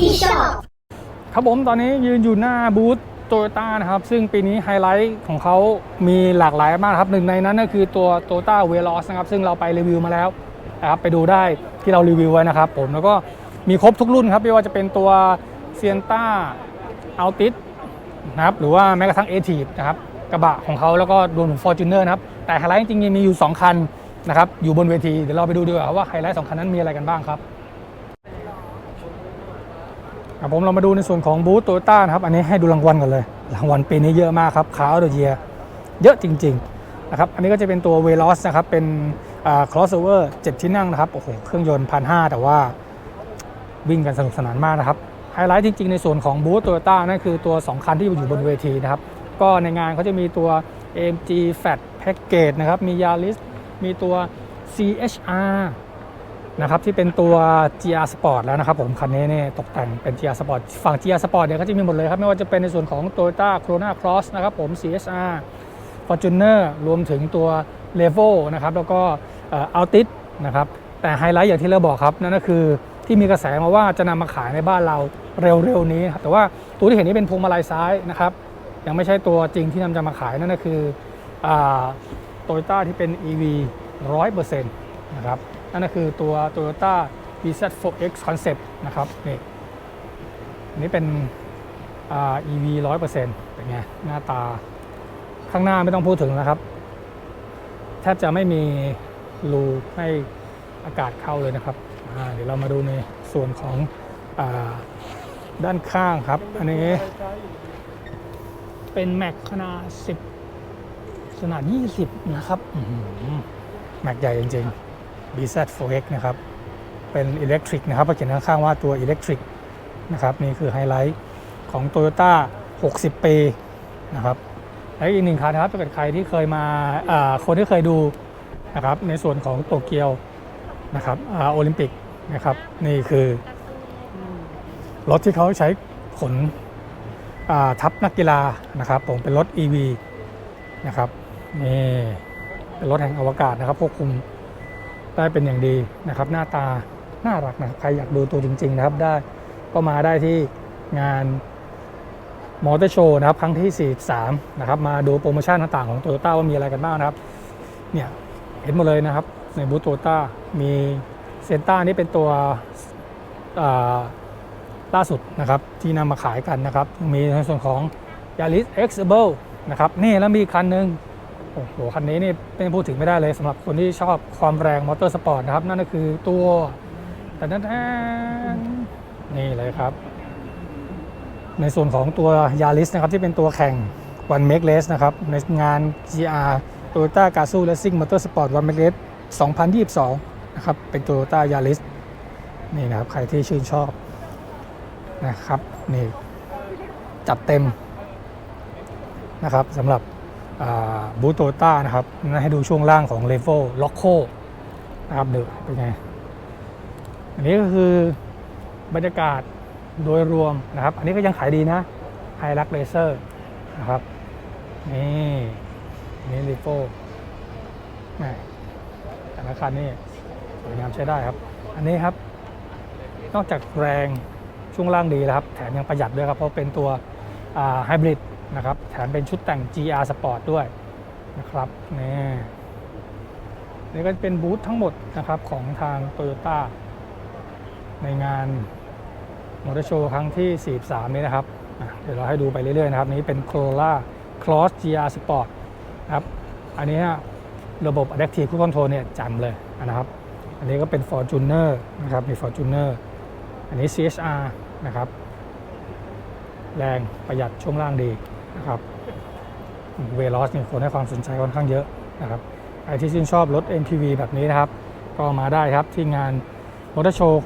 ที่ชอบ ครับผมตอนนี้ยืนอยู่หน้าบูธโตโยต้านะครับ ซึ่งปีนี้ไฮไลท์ของเขามีหลากหลายมากครับหนึ่งในนั้นก็คือตัวโตโยต้าเวลอสนะครับ ซึ่งเราไปรีวิวมาแล้วนะครับไปดูได้ที่เรารีวิวไว้นะครับ ผมแล้วก็มีครบทุกรุ่นครับไม่ว่าจะเป็นตัวเซียนต้าอัลติสนะครับหรือว่าแม้กระทั่งเอทีฟนะครับกระบะของเขาแล้วก็รวมถึงฟอร์จูเนอร์นะครับ แต่ไฮไลท์จริงๆมีอยู่ 2 คันนะครับอยู่บนเวที เดี๋ยวเราไปดูดีกว่าว่าไฮไลท์สองคันนั้นมีอะไรกันบ้างครับ ครับผมเรามาดูในส่วนของบูธโตโยต้านะครับ อันนี้ให้ดูรางวัลก่อนเลย รางวัลปีนี้เยอะมากครับคาร์ดเยียเยอะจริงๆนะครับ อันนี้ก็จะเป็นตัวเวล o สนะครับ เป็นครอสโอเวอร์เจ็ดที่นั่งนะครับ โอ้โห เครื่องยนต์พันห้าแต่ว่าวิ่งกันสนุกสนานมากนะครับ ไฮไลท์จริงๆ ในส่วนของบูธโตโยต้านั่นคือตัว 2 คันที่อยู่บนเวทีนะครับ ก็ในงานเขาจะมีตัว AMG Fat Package นะครับ มี Yaris มีตัว CHR นะครับที่เป็นตัว GR Sport แล้วนะครับผมคันนี้เนี่ยตกแต่งเป็น GR Sport ฝั่ง GR Sport เนี่ยก็จะมีหมดเลยครับ ไม่ว่าจะเป็นในส่วนของ Toyota Corona Cross นะครับผม CHR Fortuner รวมถึงตัว l e v o นะครับแล้วก็เอ่อ Altis นะครับแต่ไฮไลท์อย่างที่เราบอกครับนั่นก็คือที่มีกระแสมาว่าจะนำมาขายในบ้านเราเร็วๆนี้ครับแต่ว่าตัวที่เห็นนี่เป็นพวงมาลัยซ้ายนะครับยังไม่ใช่ตัวจริงที่นำจะมาขายนั่นก็คือโตโยต้าที่เป็น EV 100%นะครับ นั่นก็คือตัว Toyota BZ4X Concept นะครับนี่นนี้เป็นอ่า EV 100%เป็นไงหน้าตาข้างหน้าไม่ต้องพูดถึงนะครับ แทบจะไม่มีรูให้อากาศเข้าเลยนะครับ เดี๋ยวเรามาดูในส่วนของอด้านข้างครับ อันนี้ เป็นแม็กขนาด 10 ขนาด 20 นะครับ แม็กใหญ่จริง ๆ BZ4X นะครับเป็นอิเล็กทริกนะครับเขียนข้างๆว่าตัวอิเล็กทริกนะครับนี่คือไฮไลท์ของ Toyota 60 ปีนะครับและอีกหนึ่งคันนะครับถ้าเกิดใครที่เคยมาคนที่เคยดูนะครับในส่วนของโตเกียวนะครับโอลิมปิกนะครับนี่คือรถที่เขาใช้ขนทัพนักกีฬานะครับผมเป็นรถ EV นะครับนี่เป็นรถแห่งอวกาศนะครับควบคุม ได้เป็นอย่างดีนะครับ หน้าตาน่ารักนะครับใครอยากดูตัวจริง ๆ นะครับได้ก็มาได้ที่งานมอเตอร์โชว์นะครับ ครั้งที่ 43 นะครับ มาดูโปรโมชั่นต่างๆของ t o y ยต้าว่ามีอะไรกันบ้างนะครับ เนี่ย เห็นหมดเลยนะครับ ในบูธโตโยต้ามีเซนต้านี่เป็นตัวล่าสุดนะครับ ที่นำมาขายกันนะครับ มีในส่วนของ Yaris X e b l e นะครับ นี่แล้วมีคันหนึ่ง โอ้โห คันนี้นี่เป็นพูดถึงไม่ได้เลยสำหรับคนที่ชอบความแรงมอเตอร์สปอร์ตนะครับ นั่นก็คือตัวแต่นั่นนี่เลยครับ ในส่วนของตัว Yaris นะครับที่เป็นตัวแข่ง One Make Race นะครับ ในงาน GR Toyota Gazoo Racing Motorsport One Make Race 2022 นะครับ เป็น Toyota Yaris นี่นะครับ ใครที่ชื่นชอบนะครับ นี่ จัดเต็มนะครับสำหรับ บูโตต้านะครับนะให้ดูช่วงล่างของเลเวลล็อกโคนะครับเดือเป็นไง อันนี้ก็คือบรรยากาศโดยรวมนะครับ อันนี้ก็ยังขายดีนะไฮรักเลเซอร์นะครับ นี่นี่ลีโฟแต่ละคันนี่สวยงามใช้ได้ครับ อันนี้ครับ นอกจากแรงช่วงล่างดีแล้วครับ แถมยังประหยัดด้วยครับ เพราะเป็นตัวไฮบริด นะครับแถมเป็นชุดแต่ง GR Sport ด้วยนะครับนี่นี่ก็เป็นบูธทั้งหมดนะครับของทาง Toyota ในงานมอเตอร์โชว์ครั้งที่ 43 นี้นะครับเดี๋ยวเราให้ดูไปเรื่อยๆนะครับ นี้เป็น Corolla Cross GR Sport นะครับ อันนี้ระบบ Adaptive Cruise Control เนี่ยจำเลยนะครับ อันนี้ก็เป็น Fortuner นะครับ มี Fortuner อันนี้ CHR นะครับ แรงประหยัดช่วงล่างดี นะครับเวลอสเนี่ยคนให้ความสนใจค่อนข้างเยอะนะครับใครที่ชื่นชอบรถ MPV แบบนี้นะครับ ก็มาได้ครับที่งานมอเตอร์โชว์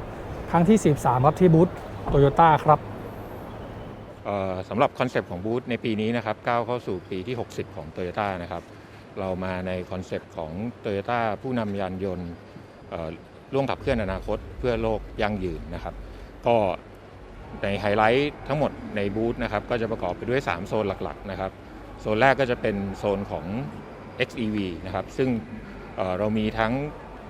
ครั้งที่ 13 ครับที่บูธโตโยต้าครับสำหรับคอนเซปต์ของบูธในปีนี้นะครับก้าวเข้าสู่ปีที่ 60 ของ t o y ยต้นะครับ เรามาในคอนเซปต์ของ t o y ยต้ผู้นำยานยนต์เอ่อร่วมขับเคลื่อนอนาคตเพื่อโลกยั่งยืนนะครับ ก็ ในไฮไลท์ทั้งหมดในบูธนะครับก็จะประกอบไปด้วย 3 โซนหลักๆนะครับโซนแรกก็จะเป็นโซนของ XEV นะครับซึ่งเเรามีทั้ง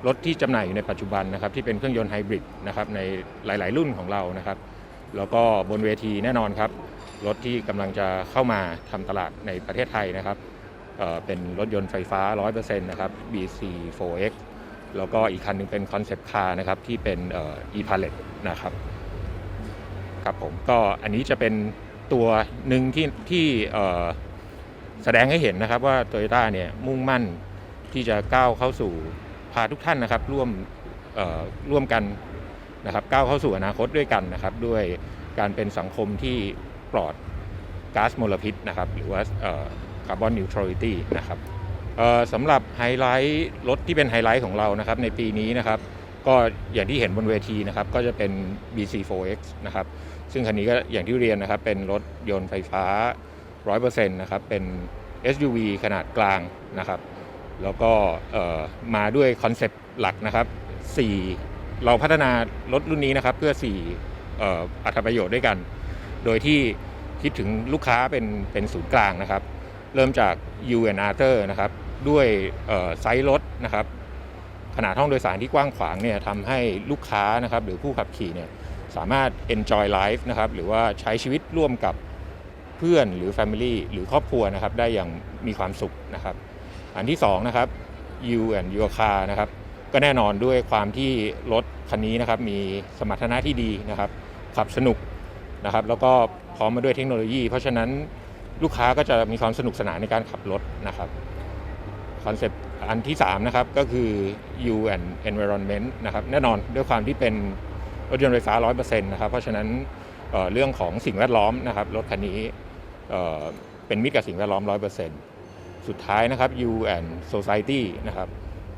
รถที่จำหน่ายอยู่ในปัจจุบันนะครับที่เป็นเครื่องยนต์ไฮบริดนะครับในหลาย ๆ รุ่นของเรานะครับแล้วก็บนเวทีแน่นอนครับ รถที่กำลังจะเข้ามาทำตลาดในประเทศไทยนะครับเเป็นรถยนต์ไฟฟ้า 100%นะครับ BC4X แล้วก็อีกคันหนึงเป็นคอนเซปต์คาร์นะครับที่เป็น e-pilot นะครับ ครับผมก็อันนี้จะเป็นตัวหนึ่งที่ที่แสดงให้เห็นนะครับว่า Toyota เนี่ยมุ่งมั่นที่จะก้าวเข้าสู่พาทุกท่านนะครับร่วมร่วมกันนะครับก้าวเข้าสู่อนาคตด้วยกันนะครับ ด้วยการเป็นสังคมที่ปลอดก๊าซมลพิษนะครับ หรือว่าคาร์บอนนิวทรัลิตี้นะครับสำหรับไฮไลท์รถที่เป็นไฮไลท์ของเรานะครับในปีนี้นะครับ ก็อย่างที่เห็นบนเวทีนะครับก็จะเป็น BC4X นะครับซึ่งคันนี้ก็อย่างที่เรียนนะครับเป็นรถยนต์ไฟฟ้า 100%นะครับเป็น SUV ขนาดกลางนะครับแล้วก็มาด้วยคอนเซปต์หลักนะครับ4เราพัฒนารถรุ่นนี้นะครับเพื่อ4เอ่ออัตประโยชน์ด้วยกัน โดยที่คิดถึงลูกค้าเป็นเป็นศูนย์กลางนะครับ เริ่มจาก U and a r t h e r นะครับด้วยไซส์รถนะครับ ขนาดห้องโดยสารที่กว้างขวางเนี่ยทำให้ลูกค้านะครับหรือผู้ขับขี่เนี่ยสามารถ enjoy life นะครับหรือว่าใช้ชีวิตร่วมกับเพื่อนหรือ family หรือครอบครัวนะครับได้อย่างมีความสุขนะครับ อันที่2นะครับ You and Your Car นะครับก็แน่นอนด้วยความที่รถคันนี้นะครับมีสมรรถนะที่ดีนะครับขับสนุกนะครับแล้วก็พร้อมมาด้วยเทคโนโลยี เพราะฉะนั้นลูกค้าก็จะมีความสนุกสนานในการขับรถนะครับคอนเซปต์ อันที่3นะครับก็คือ U and Environment นะครับแน่นอนด้วยความที่เป็นรถยนต์ไฟฟ้า 100%นะครับเพราะฉะนั้นเเรื่องของสิ่งแวดล้อมนะครับรถคันนี้เเป็นมิตรกับสิ่งแวดล้อม 100%สุดท้ายนะครับ U and Society นะครับ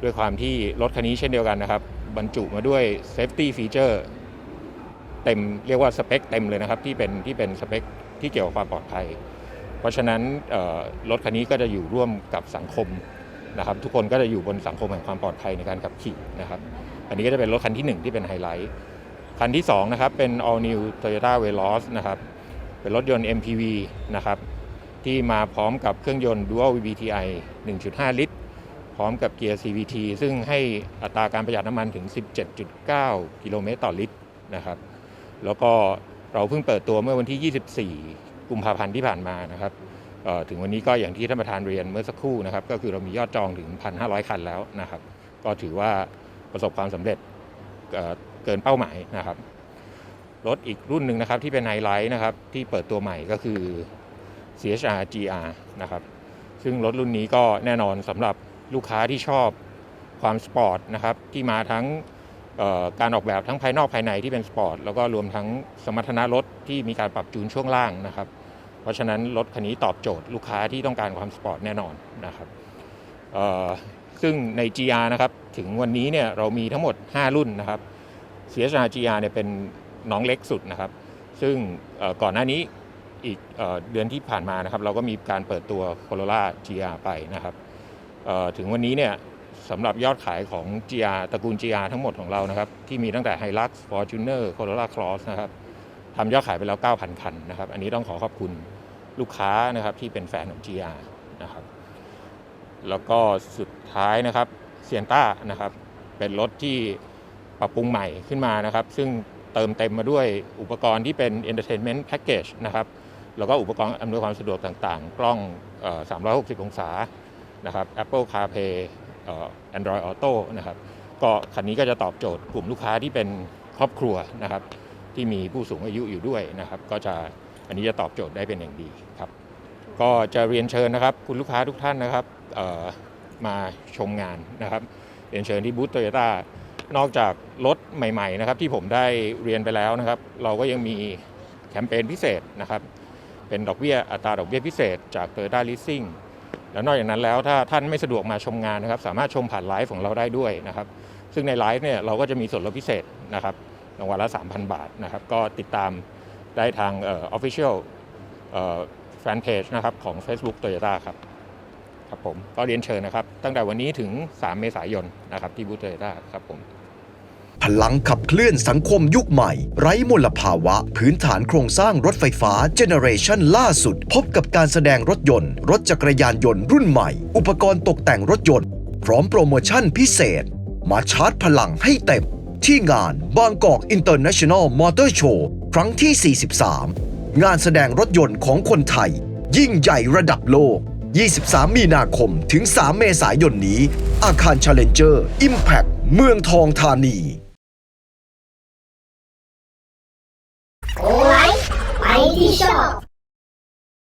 ด้วยความที่รถคันนี้เช่นเดียวกันนะครับ บรรจุมาด้วย Safety Feature เต็มเรียกว่าสเปคเต็มเลยนะครับที่เป็นที่เป็นสเปคที่เกี่ยวกับความปลอดภัย เพราะฉะนั้นรถคันนี้ก็จะอยู่ร่วมกับสังคม นะครับทุกคนก็จะอยู่บนสังคมแห่งความปลอดภัยในการขับขี่นะครับอันนี้ก็จะเป็นรถคันที่ 1 ที่เป็นไฮไลท์คันที่2นะครับเป็น all new Toyota Veloz นะครับเป็นรถยนต์ MPV นะครับที่มาพร้อมกับเครื่องยนต์ Dual VVTi 1.5 ลิตร พร้อมกับเกียร์ CVT ซึ่งให้อัตราการประหยัดน้ำมันถึง 17.9 กิโลเมตรต่อลิตรนะครับแล้วก็เราเพิ่งเปิดตัวเมื่อวันที่ 24 กุมภาพันธ์ที่ผ่านมานะครับ ถึงวันนี้ก็อย่างที่ท่านประธานเรียนเมื่อสักครู่นะครับ ก็คือเรามียอดจองถึง 1,500 คันแล้วนะครับ ก็ถือว่าประสบความสำเร็จเกินเป้าหมายนะครับรถอีกรุ่นหนึ่งนะครับที่เป็นไฮไลท์นะครับที่เปิดตัวใหม่ก็คือ CHR GR นะครับซึ่งรถรุ่นนี้ก็แน่นอนสำหรับลูกค้าที่ชอบความสปอร์ตนะครับที่มาทั้งการออกแบบทั้งภายนอกภายในที่เป็นสปอร์ตแล้วก็รวมทั้งสมรรถนะรถที่มีการปรับจูนช่วงล่างนะครับ เพราะฉะนั้นรถคันนี้ตอบโจทย์ลูกค้าที่ต้องการความสปอร์ตแน่นอนนะครับซึ่งใน GR นะครับถึงวันนี้เนี่ยเรามีทั้งหมด 5 รุ่นนะครับ CHR GR เนี่ยเป็นน้องเล็กสุดนะครับ ซึ่งก่อนหน้านี้อีกเออเดือนที่ผ่านมานะครับเราก็มีการเปิดตัว Corolla GR ไปนะครับถึงวันนี้เนี่ยสำหรับยอดขายของ GR ตระกูล GR ทั้งหมดของเรานะครับ ที่มีตั้งแต่ Hilux Fortuner Corolla Cross นะครับ ทำยอดขายไปแล้ว 9,000 คันนะครับ อันนี้ต้องขอขอบคุณลูกค้านะครับที่เป็นแฟนของ GR นะครับ แล้วก็สุดท้ายนะครับเซียนต้านะครับ เป็นรถที่ปรับปรุงใหม่ขึ้นมานะครับ ซึ่งเติมเต็มมาด้วยอุปกรณ์ที่เป็น Entertainment Package นะครับ แล้วก็อุปกรณ์อำนวยความสะดวกต่างๆ กล้อง 360 องศานะครับ Apple CarPlay Android Auto นะครับ ก็คันนี้ก็จะตอบโจทย์กลุ่มลูกค้าที่เป็นครอบครัวนะครับ ที่มีผู้สูงอายุอยู่ด้วยนะครับ ก็จะอันนี้จะตอบโจทย์ได้เป็นอย่างดีครับ ก็จะเรียนเชิญนะครับ คุณลูกค้าทุกท่านนะครับมาชมงานนะครับเรียนเชิญที่บูธโตโยต้านอกจากรถใหม่ๆนะครับที่ผมได้เรียนไปแล้วนะครับ เราก็ยังมีแคมเปญพิเศษนะครับ เป็นดอกเบี้ยอัตราดอกเบี้ยพิเศษจาก Toyota Leasing แล้วนอกจากนั้นแล้วถ้าท่านไม่สะดวกมาชมงานนะครับ สามารถชมผ่านไลฟ์ของเราได้ด้วยนะครับ ซึ่งในไลฟ์เนี่ยเราก็จะมีส่วนลดพิเศษนะครับ รางวัลละ 3,000 บาทนะครับ ก็ติดตามได้ทางออ official เอ่อแฟนเพจนะครับของ Facebook Toyota ครับครับผมก็เรียนเชิญนะครับ ตั้งแต่วันนี้ถึง 3 เมษายนนะครับที่บูธโตโยต้าครับผมพลังขับเคลื่อนสังคมยุคใหม่ ไร้มลภาวะ พื้นฐานโครงสร้างรถไฟฟ้าเจเนเรชันล่าสุด พบกับการแสดงรถยนต์ รถจักรยานยนต์รุ่นใหม่ อุปกรณ์ตกแต่งรถยนต์ พร้อมโปรโมชั่นพิเศษ มาชาร์จพลังให้เต็ม ที่งานบางกอกอินเตอร์เนชั่นแนลมอเตอร์โชว์ครั้งที่ 43 งานแสดงรถยนต์ของคนไทย ยิ่งใหญ่ระดับโลก 23 มีนาคมถึง 3 เมษายนนี้ อาคาร Challenger Impact เมืองทองธานี โอ้ไลฟ์ไปที่ชอบ